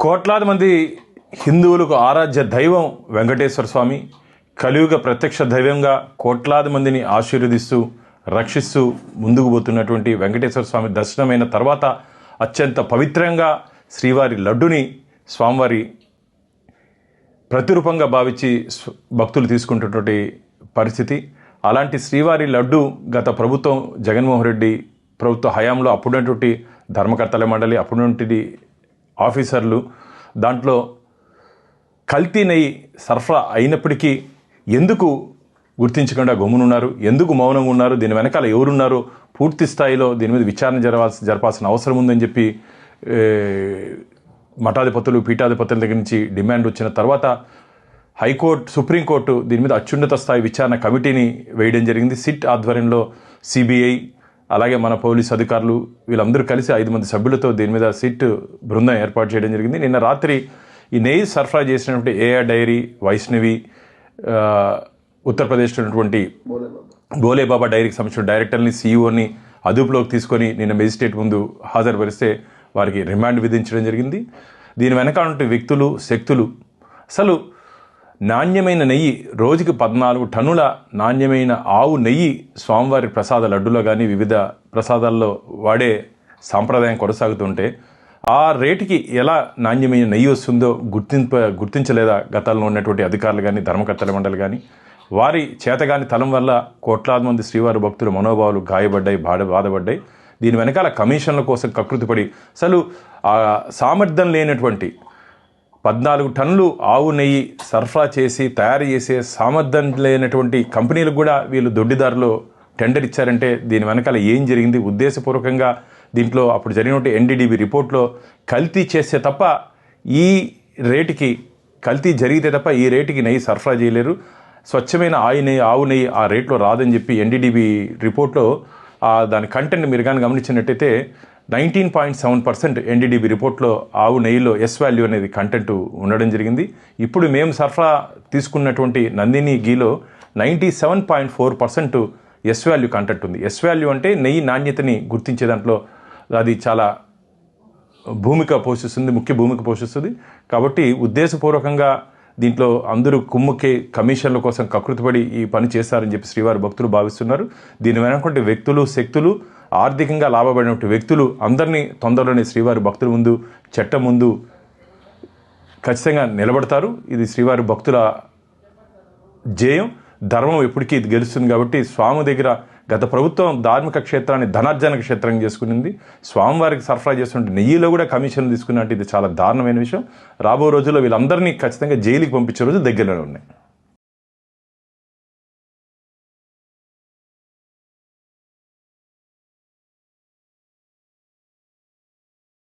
కోట్లాది మంది హిందువులకు ఆరాధ్య దైవం వెంకటేశ్వర స్వామి కలియుగ ప్రత్యక్ష దైవంగా కోట్లాది మందిని ఆశీర్వదిస్తూ రక్షిస్తూ ముందుకు పోతున్నటువంటి వెంకటేశ్వర స్వామి దర్శనమైన తర్వాత అత్యంత పవిత్రంగా శ్రీవారి లడ్డుని స్వామివారి ప్రతిరూపంగా భావించి భక్తులు తీసుకుంటున్నటువంటి పరిస్థితి. అలాంటి శ్రీవారి లడ్డు గత ప్రభుత్వం జగన్మోహన్ రెడ్డి ప్రభుత్వ హయాంలో అప్పుడున్నటువంటి ధర్మకర్తల మండలి అప్పుడున్నటువంటి ఆఫీసర్లు దాంట్లో కల్తీ నెయ్యి సరఫరా అయినప్పటికీ ఎందుకు గుర్తించకుండా గమ్మునున్నారు? ఎందుకు మౌనంగా ఉన్నారు? దీని వెనకాల ఎవరున్నారో? పూర్తి స్థాయిలో దీని మీద విచారణ జరగాల్సి జరపాల్సిన అవసరం ఉందని చెప్పి మఠాధిపతులు పీఠాధిపతుల దగ్గర నుంచి డిమాండ్ వచ్చిన తర్వాత హైకోర్టు సుప్రీంకోర్టు దీని మీద అత్యున్నత స్థాయి విచారణ కమిటీని వేయడం జరిగింది. సిట్ ఆధ్వర్యంలో సిబిఐ అలాగే మన పోలీస్ అధికారులు వీళ్ళందరూ కలిసి ఐదు మంది సభ్యులతో దీని మీద సిట్ బృందం ఏర్పాటు చేయడం జరిగింది. నిన్న రాత్రి ఈ నెయ్యి సరఫరా చేసినటువంటి ఏఆర్ డైరీ వైష్ణవి ఉత్తరప్రదేశ్లో ఉన్నటువంటి బోలేబాబా డైరీకి సంబంధించిన డైరెక్టర్ని సీఈఓని అదుపులోకి తీసుకొని నిన్న మెజిస్ట్రేట్ ముందు హాజరుపరిస్తే వారికి రిమాండ్ విధించడం జరిగింది. దీని వెనక వ్యక్తులు శక్తులు అసలు నాణ్యమైన నెయ్యి రోజుకి పద్నాలుగు టన్నుల నాణ్యమైన ఆవు నెయ్యి స్వామివారి ప్రసాద లడ్డులో కానీ వివిధ ప్రసాదాల్లో వాడే సాంప్రదాయం కొనసాగుతుంటే ఆ రేటుకి ఎలా నాణ్యమైన నెయ్యి వస్తుందో గుర్తింప గుర్తించలేదా గతంలో ఉన్నటువంటి అధికారులు కానీ ధర్మకర్తల మండలి కానీ వారి చేతగాని తలం వల్ల కోట్లాది మంది శ్రీవారి భక్తుల మనోభావాలు గాయపడ్డాయి బాధ బాధపడ్డాయి. దీని వెనకాల కమిషన్ల కోసం కకృతిపడి అసలు ఆ సామర్థ్యం లేనటువంటి పద్నాలుగు టన్నులు ఆవు నెయ్యి సరఫరా చేసి తయారు చేసే సామర్థ్యం లేనటువంటి కంపెనీలకు కూడా వీళ్ళు దొడ్డిదారులు టెండర్ ఇచ్చారంటే దీని వెనకాల ఏం జరిగింది? ఉద్దేశపూర్వకంగా దీంట్లో అప్పుడు జరిగినటువంటి ఎన్డీడీబీ రిపోర్ట్లో కల్తీ చేస్తే తప్ప ఈ రేటుకి కల్తీ జరిగితే తప్ప ఈ రేటుకి నెయ్యి సరఫరా చేయలేరు. స్వచ్ఛమైన ఆయు నెయ్యి ఆవు నెయ్యి ఆ రేట్లో రాదని చెప్పి ఎన్డీడీబీ రిపోర్ట్లో దాని కంటెంట్ మీరు కానీ గమనించినట్టయితే nineteen point seven percent NDDB రిపోర్ట్లో ఆవు నెయ్యిలో ఎస్ వాల్యూ అనేది కంటెంట్ ఉండడం జరిగింది. ఇప్పుడు మేము సరఫరా తీసుకున్నటువంటి Nandini గీలో ninety seven point four percent S value content ఉంది. ఎస్ వాల్యూ అంటే నెయ్యి నాణ్యతని గుర్తించే దాంట్లో అది చాలా భూమిక పోషిస్తుంది ముఖ్య భూమిక పోషిస్తుంది. కాబట్టి ఉద్దేశపూర్వకంగా దీంట్లో అందరూ కుమ్ముకే కమిషన్ల కోసం కకృతిపడి ఈ పని చేస్తారని చెప్పి శ్రీవారి భక్తులు భావిస్తున్నారు. దీని వెనకుంటే వ్యక్తులు శక్తులు ఆర్థికంగా లాభపడినటువంటి వ్యక్తులు అందరినీ తొందరలోనే శ్రీవారి భక్తుల ముందు చట్టం ముందు ఖచ్చితంగా నిలబడతారు. ఇది శ్రీవారి భక్తుల జయం. ధర్మం ఎప్పటికీ గెలుస్తుంది కాబట్టి స్వామి దగ్గర గత ప్రభుత్వం ధార్మిక క్షేత్రాన్ని ధనార్జన క్షేత్రంగా చేసుకునింది. స్వామివారికి సరఫరా చేస్తుంటే నెయ్యిలో కూడా కమిషన్ తీసుకున్నట్టు ఇది చాలా దారుణమైన విషయం. రాబో రోజుల్లో వీళ్ళందరినీ ఖచ్చితంగా జైలుకి పంపించే రోజు దగ్గరలో ఉన్నాయి.